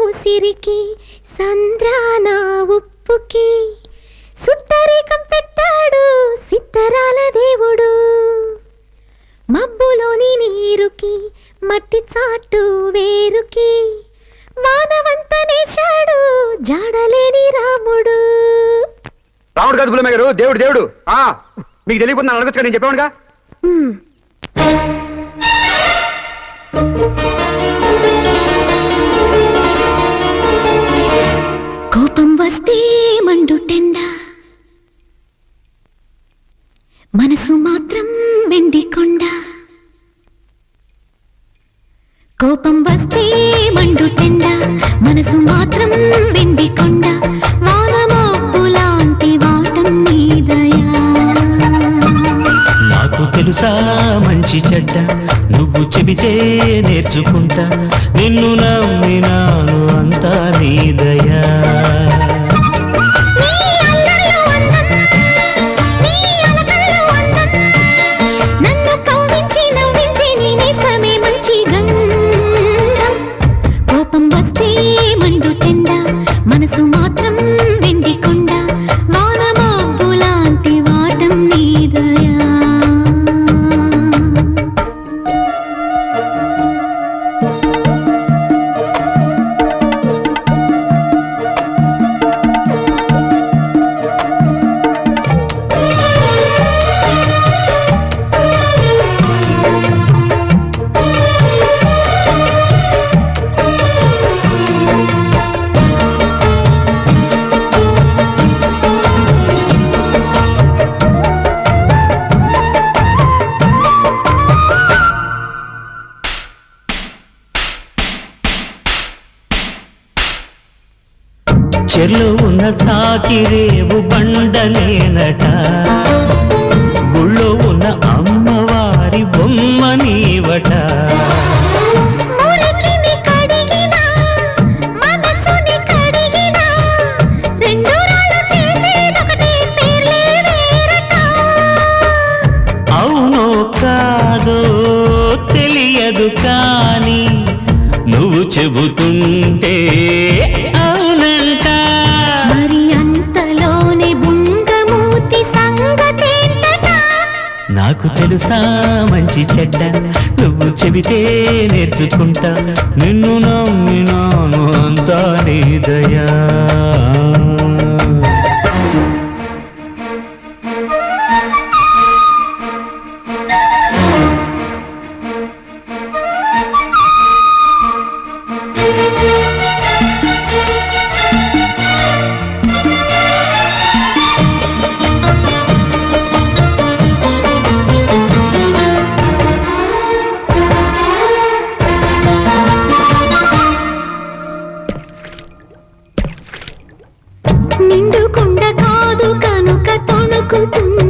ఉసిరికి సంద్రాన ఉప్పుకి. సుట్టరేకం పెట్టాడు సిద్ధరాల దేవుడు. మబ్బులోని నీరుకి మట్టి చాటు వేరుకి. మానవంతనేశాడు జాడలేని రాముడు. రాముడు కాదు పులమ్మ గారు దేవుడు దేవుడు. మీకు తెలియకుండా అడగచ్చు నేను చెప్పానుగా హ్మ్. మండుటెండ మనసు మాత్రం వెండి కొండ. కోపం వస్తే మండుటెండ మనసు మాత్రం వెండి కొండ. వాటం నాకు తెలుసా మంచి చెడ్డ నువ్వు చెబితే నేర్చుకుంటా. నిన్ను నమ్మినాను అంతా నీదయా చెర్లో ఉన్న చాకిరేవు బండలేనట గుళ్ళో ఉన్న అమ్మవారి బొమ్మ నీవట. అవునో కాదో తెలియదు కాని నువ్వు చెబుతుంటే అవునంట మరి అంతలోనే బుంగమూతి సంగతేంటట? నాకు తెలుసా మంచి చెడ్డ నువ్వు చెబితే నేర్చుకుంటా. నిన్ను నమ్మినాను అంతా నీదయా నిండుకుండ को तुम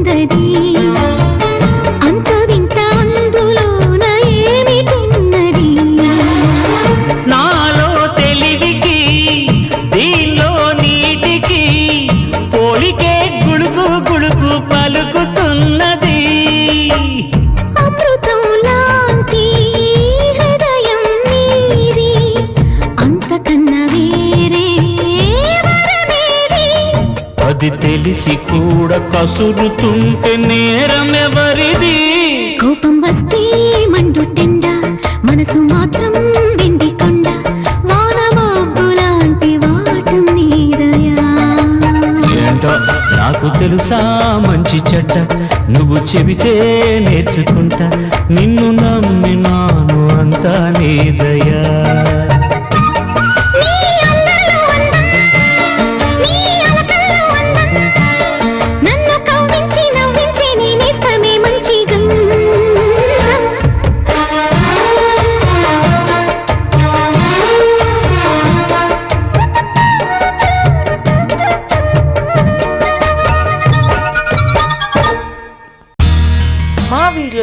అది తెలిసి కూడా కసురుతుంటే నేరమెవరిది? కోపం వస్తే మండుటెండ మనసు మాత్రం వెండి కొండ. వాటం నీదయా? ఏంటో నాకు తెలుసా మంచి చెడ్డ? నువ్వు చెబితే నేర్చుకుంటా నిన్ను నమ్మినాను